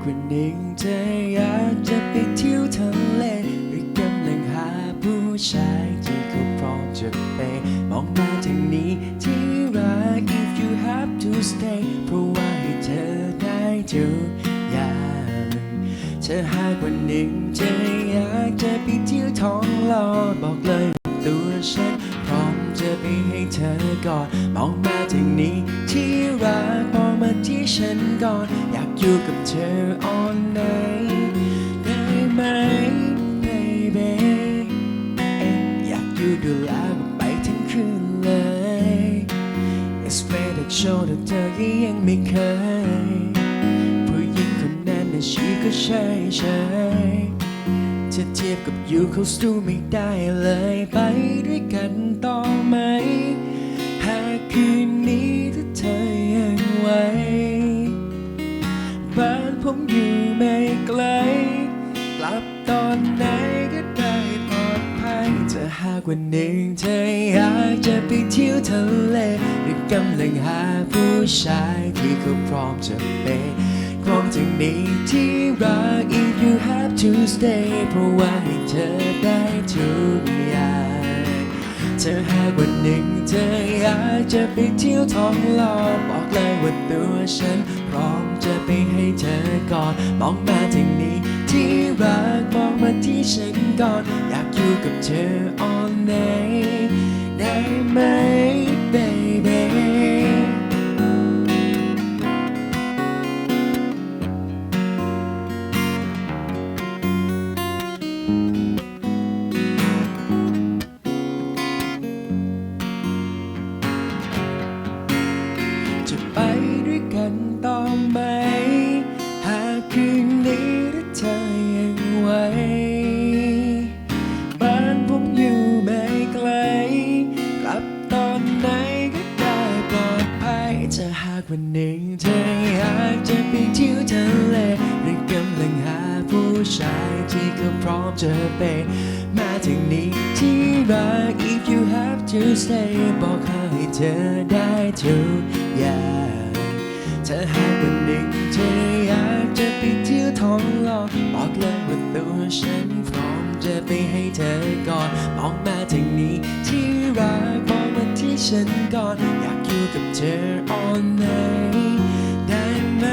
ากวันหนึ่งเธออยากจะไปเที่ยวทะเลหรือกำลังหาผู้ชายที่เขาพร้อมจะไปมองมาทางนี้ที่รัก if you have to stay เพราะว่าให้เธอได้ทุกอย่างเธอหากวันหนึ่งเธออยากจะไปเที่ยวท้องลอบอกเลย อก่อน มองมาทางนี้ที่รักมองมาที่ฉันก่อน อยากอยู่กับเธอ all night ได้ไหม baby อยากอยู่ดูแลกันไปทั้งคืนเลย It's fair that show แต่เธอก็ยังไม่เคย ผู้หญิงคนนั้นน่ะชีก็ใช่ใช่จะเทียบกับยูเขาสู้ไม่ได้เลยไปด้วยกันต่อไหม หากคืนนี้ถ้าเธอยังไหวบ้านผมอยู่ไม่ไกล กลับตอนไหนก็ได้ปลอดภัยจะหากวันหนึ่งเธออยากจะไปเที่ยวทะเลหรือกำลังหาผู้ชายที่เขาพร้อมจะเป็นพร้อมจากนี้ที่รัก if you have to stay เพราะว่าให้เธอได้ทุกอ เธอหากวันหนึ่งเธออยากจะไปเที่ยวท้องลอบอกเลยว่าตัวฉัน พร้อมจะไปให้เธอก่อนมองมาทางนี้ที่รักมองมาที่ฉันก่อน อยากอยู่กับเธอ all night ได้ไหม กันต่อไหม หากคืนนี้ถ้าเธอยังไหวบ้านผมอยู่ไม่ไกล กลับตอนไหนก็ได้ปลอดภัยจะหากวันหนึ่งเธออยากจะไปเที่ยวทะเลหรือกำลังหาผู้ชายที่เขาพร้อมจะเป็นมาถึงนี้ที่รัก if you have to stay บอกให้เธอได้ทุกอย่าง ธอหากวันหนึ่งเธออยากจะไปเที่ยวท้องโลกบอกเลยว่าตัวฉันพร้อมจะไปให้เธอก่อนมองมาทางนี้ที่รักมองมาที่ฉันก่อน อยากอยู่กับเธอ all night ได้ไหม